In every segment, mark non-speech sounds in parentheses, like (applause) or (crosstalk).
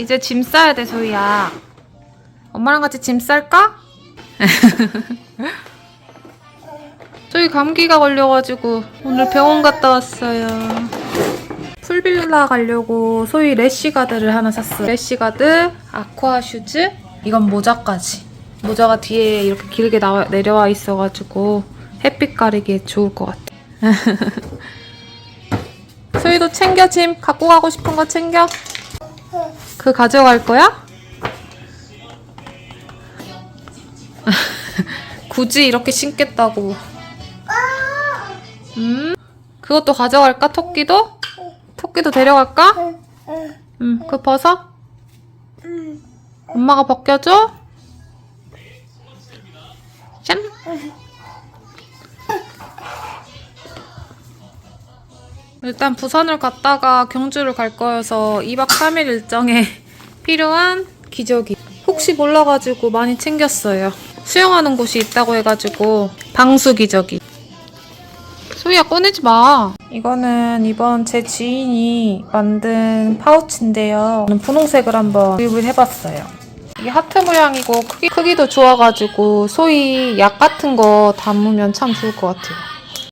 이제 짐 싸야 돼, 소희야. 엄마랑 같이 짐 쌀까? (laughs) 소희 감기가 걸려가지고 오늘 병원 갔다 왔어요. 풀빌라 가려고 소희 래쉬가드를 하나 샀어요. 래쉬가드, 아쿠아 슈즈, 이건 모자까지. 모자가 뒤에 이렇게 길게 나와, 내려와 있어가지고 햇빛 가리기에 좋을 것 같아. (laughs) 소희도 챙겨 짐 갖고 가고 싶은 거 챙겨. 그 가져갈 거야? (laughs) 굳이 이렇게 신겠다고. 음? 그것도 가져갈까? 토끼도? 토끼도 데려갈까? 응, 그 벗어? 엄마가 벗겨줘? 짠! 일단 부산을 갔다가 경주를 갈 거여서 2박 3일 일정에 필요한 기저귀. 혹시 몰라가지고 많이 챙겼어요. 수영하는 곳이 있다고 해가지고 방수 기저귀. 소희야 꺼내지 마. 이거는 이번 제 지인이 만든 파우치인데요. 저는 분홍색을 한번 구입을 해봤어요. 이게 하트 모양이고 크기, 크기도 좋아가지고 소희 약 같은 거 담으면 참 좋을 것 같아요.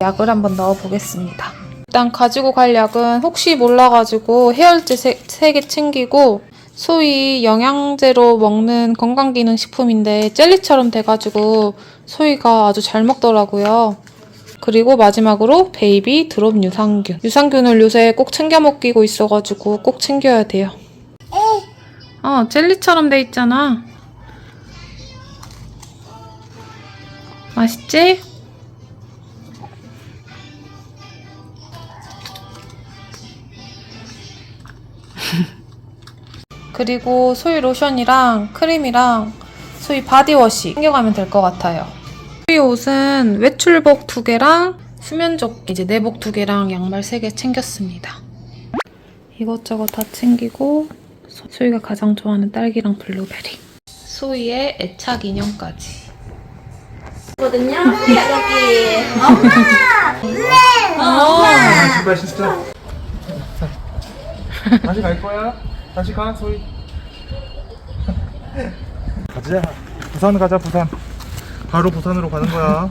약을 한번 넣어보겠습니다. 일단 가지고 갈 약은 혹시 몰라가지고 해열제 3개 챙기고 소희 영양제로 먹는 건강기능식품인데 젤리처럼 돼가지고 소희가 아주 잘 먹더라고요. 그리고 마지막으로 베이비 드롭 유산균. 유산균을 요새 꼭 챙겨 먹기고 있어가지고 꼭 챙겨야 돼요. 어, 젤리처럼 돼 있잖아. 맛있지? 그리고 소희 로션이랑 크림이랑 소희 바디워시 챙겨가면 될 것 같아요. 소희 옷은 외출복 두 개랑 수면족 이제 내복 두 개랑 양말 세 개 챙겼습니다. 이것저것 다 챙기고 소- 소희가 가장 좋아하는 딸기랑 블루베리. 소희의 애착 인형까지. 거든요. (laughs) 여기 아, 신발 신자. 다시 갈 거야? 다시 가, 소희. 가자. 부산 가자, 부산. 바로 부산으로 가는 거야.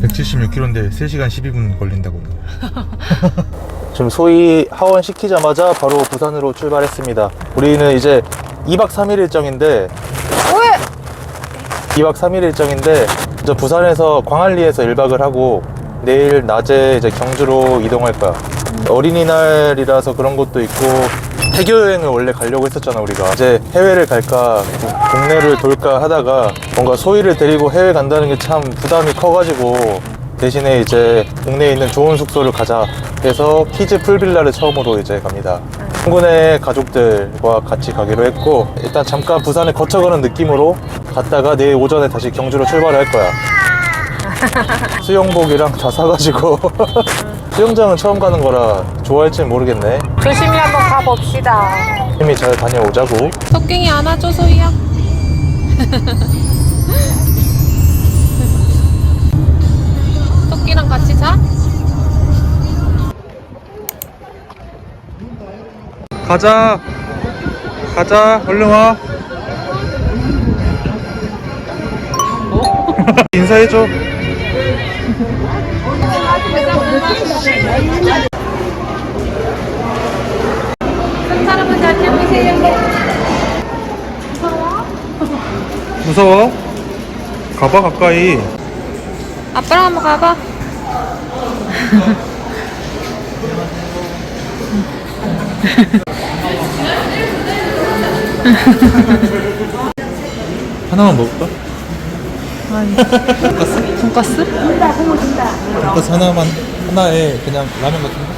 176km인데 3시간 12분 걸린다고. (laughs) 지금 소희 하원 시키자마자 바로 부산으로 출발했습니다. 우리는 이제 2박 3일 일정인데 2박 3일 일정인데 이제 부산에서 광안리에서 1박을 하고 내일 낮에 이제 경주로 이동할 거야. 어린이날이라서 그런 것도 있고 해교 여행을 원래 가려고 했었잖아 우리가 이제 해외를 갈까 국내를 돌까 하다가 뭔가 소희를 데리고 해외 간다는 게 참 부담이 커가지고 대신에 이제 국내에 있는 좋은 숙소를 가자 해서 키즈 풀빌라를 처음으로 이제 갑니다. 한군의 가족들과 같이 가기로 했고 일단 잠깐 부산에 거쳐가는 느낌으로 갔다가 내일 오전에 다시 경주로 출발할 거야. 수영복이랑 다 사가지고 (laughs) 수영장은 처음 가는 거라 좋아할진 모르겠네. 조심히 한번 가봅시다. 힘이 잘 다녀오자고. 토끼이 안아줘 소희야. (laughs) 토끼랑 같이 자? 가자. 가자. 얼른 와. (laughs) 인사해줘. 무서워? 가봐 가까이. 아빠랑 한번 가봐. 하나만 먹을까? 아니. 돈까스? 돈까스? 돈까스 하나만 하나에 그냥 라면 같은 거?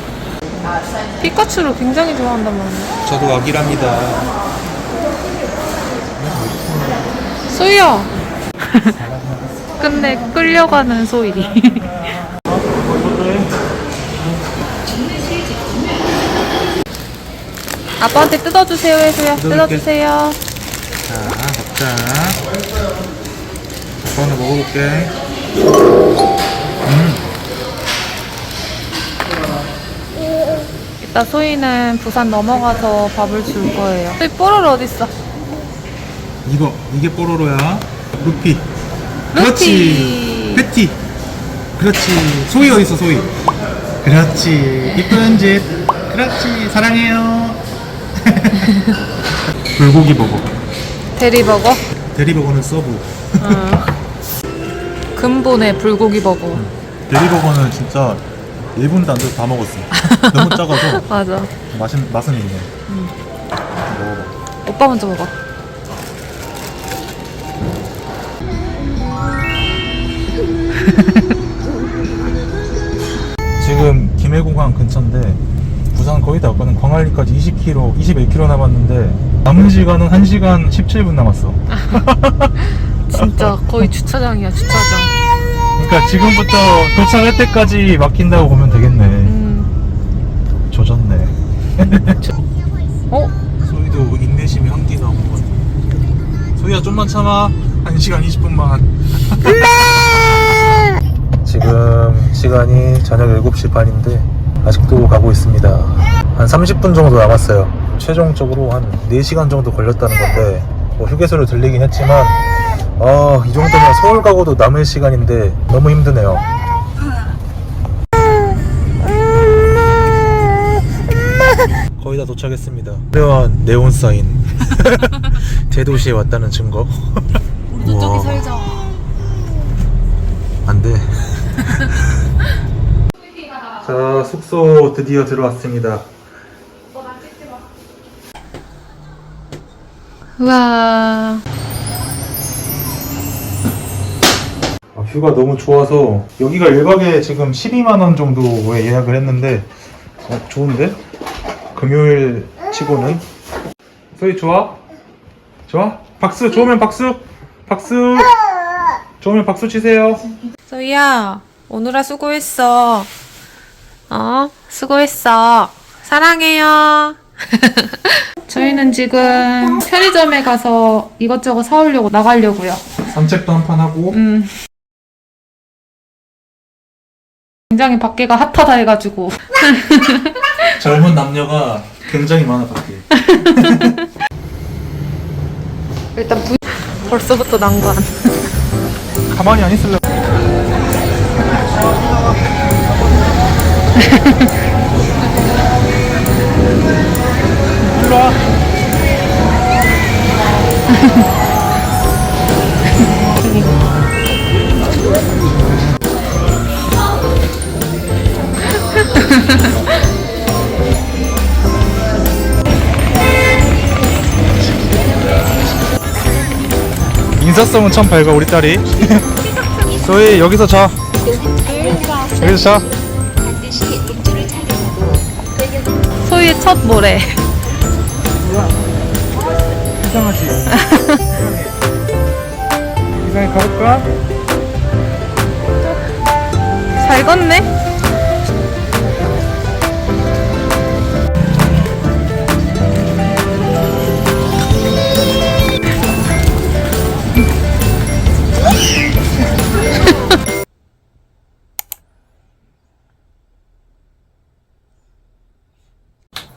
피카츄를 굉장히 좋아한단 말이야. 저도 아기랍니다. 소희야. 끝내 끌려가는 소희. 아빠한테 뜯어주세요. 뜯어줄게. 뜯어주세요. 자, 먹자. 아빠 하나 먹어볼게. 음. 이따 소희는 부산 넘어가서 밥을 줄 거예요. 소희 뽀로로 어딨어? 이거 이게 뽀로로야. 루피. 루피. 패티. 그렇지. 소희 어디 있어 소희? 그렇지. 이쁜 짓. 그렇지. 사랑해요. (laughs) 불고기 버거. 대리버거? 대리버거는 서브. 근본의 불고기 버거. 대리버거는 진짜 1분도 안 돼서 다 먹었어. 너무 작아서 (laughs) 맞아. 맛은 맛은 있네. 먹어봐. 오빠 먼저 먹어. 광안리까지 20km, 21km 남았는데 남은 시간은 1시간 17분 남았어. (laughs) 진짜 거의 주차장이야, 주차장. 그러니까 지금부터 도착할 때까지 막힌다고 보면 되겠네. 음. 조졌네. 어? 소희도 인내심이 한계가 온것 같아. 소희야 좀만 참아. 1시간 20분만. (laughs) 지금 시간이 저녁 7시 반인데 아직도 가고 있습니다. 한 30분 정도 남았어요. 최종적으로 한 4시간 정도 걸렸다는 건데 뭐 휴게소로 들리긴 했지만 아, 이 정도면 서울 가고도 남을 시간인데 너무 힘드네요. 거의 다 도착했습니다. 화려한 네온 사인. (laughs) 대도시에 왔다는 증거. 우리도 저기 살자. 안 돼. (laughs) 자, 숙소 드디어 들어왔습니다. 우와. 아, 뷰가 너무 좋아서 여기가 1박에 지금 12만 원 정도에 예약을 했는데 어, 좋은데? 금요일 치고는 소희 좋아? 좋아? 박수 좋으면 박수 박수 좋으면 박수 치세요 소희야, 오늘아 수고했어. 어? 수고했어. 사랑해요. (laughs) 저희는 지금 편의점에 가서 이것저것 사오려고 나가려고요. 산책도 한 판 하고 음. 굉장히 밖에가 핫하다 해가지고. (laughs) 젊은 남녀가 굉장히 많아 밖에 (laughs) 일단 부... 벌써부터 난관. 가만히 안 있을래 일로 와. 인사성은 참 밝아 우리 딸이. (laughs) 소희 여기서 자. 여기서 자. 소희의 첫 모래. 이상하지 (laughs) 이상해 가볼까? 잘 걷네? (laughs)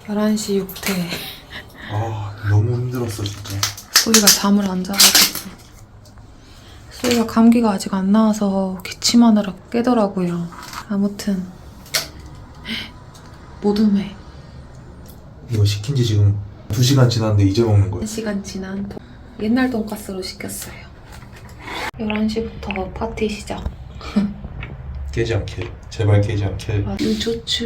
(11시 6대) 아 너무 힘들었어 진짜. 소희가 잠을 안 자가지고. 소희가 감기가 아직 안 나와서 기침하느라 깨더라고요. 아무튼 모둠회 이거 시킨 지 지금 2 시간 지났는데 이제 먹는 거야 1시간 지난 돈- 옛날 돈가스로 시켰어요. 11시부터 파티 시작. (laughs) 깨지 않게 제발 깨지 않게. 아, 좋죠?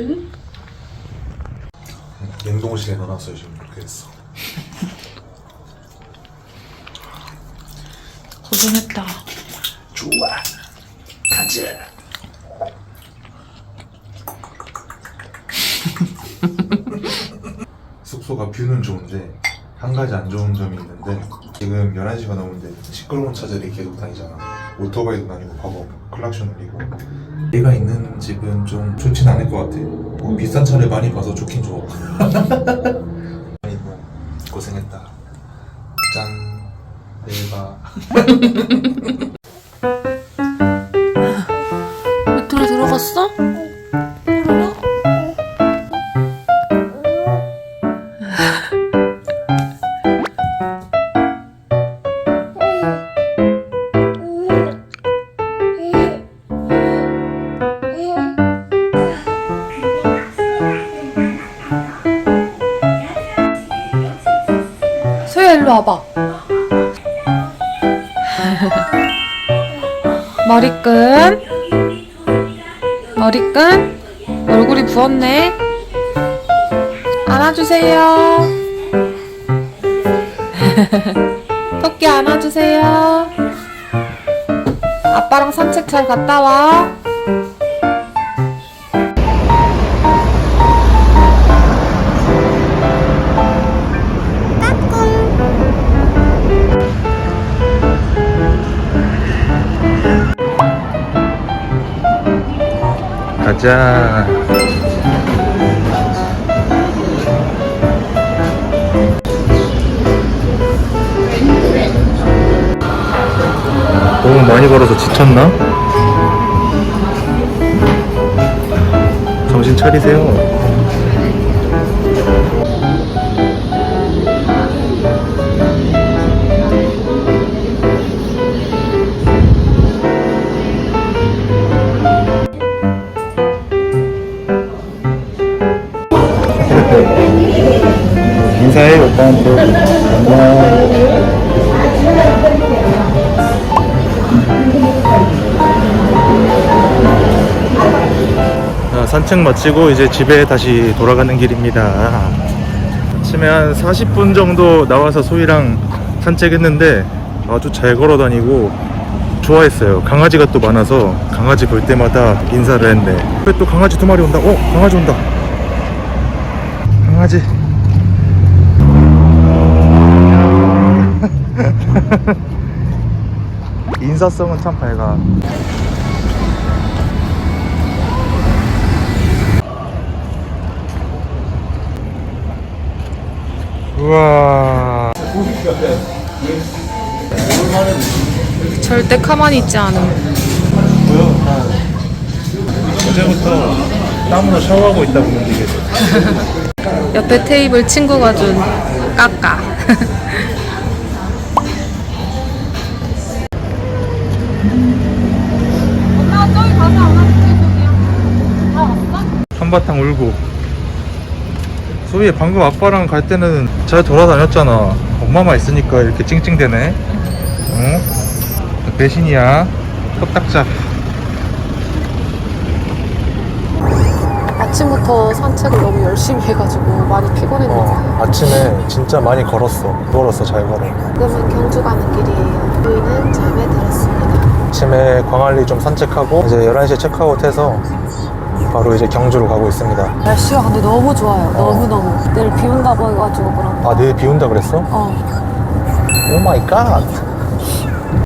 냉동실에 넣어놨어요 지금. 그렇게 했어 (laughs) 고생했다. 좋아. 가자. (laughs) 숙소가 뷰는 좋은데 한 가지 안 좋은 점이 있는데 지금 11시가 넘는데 시끄러운 차들이 계속 다니잖아. 오토바이도 다니고 과거 클락션 울리고. 얘가 있는 집은 좀 좋진 않을 것 같아. 뭐 비싼 차를 많이 봐서 좋긴 좋아 (laughs) 고생했다. 짠. 내일 봐 (laughs) 머리끈. 머리끈. 얼굴이 부었네. 안아주세요. (laughs) 토끼 안아주세요. 아빠랑 산책 잘 갔다 와. 가자. 너무 많이 걸어서 지쳤나? 정신 차리세요. 인사해 오빠 한테. 안녕 자, 산책 마치고 이제 집에 다시 돌아가는 길입니다. 아침에 한 40분 정도 나와서 소희랑 산책했는데 아주 잘 걸어 다니고 좋아했어요. 강아지가 또 많아서 강아지 볼 때마다 인사를 했네 왜또 강아지 두 마리 온다? 어 강아지 온다. 강아지 (laughs) 인사성은 참 밝아. 우와. 절대 가만히 있지 않음. 어제부터 땀으로 샤워하고 있다 보면 되겠어. 옆에 테이블 친구가 준 까까. (laughs) 한바탕 울고. 소희 방금 아빠랑 갈 때는 잘 돌아다녔잖아. 엄마만 있으니까 이렇게 찡찡대네. 응? 배신이야. 컵딱자. 아침부터 산책을 너무 열심히 해가지고 많이 피곤했는데 어, 아침에 진짜 많이 걸었어. 걸었어, 잘 걸어. 지금은 경주 가는 길이에요. 저희는 잠에 들었습니다. 아침에 광안리 좀 산책하고 이제 11시에 체크아웃해서 바로 이제 경주로 가고 있습니다. 날씨가 근데 너무 좋아요. 너무너무. 내일 비 온다고 해가지고 그런 아, 내일 비 온다 그랬어? 어. 오 마이 갓.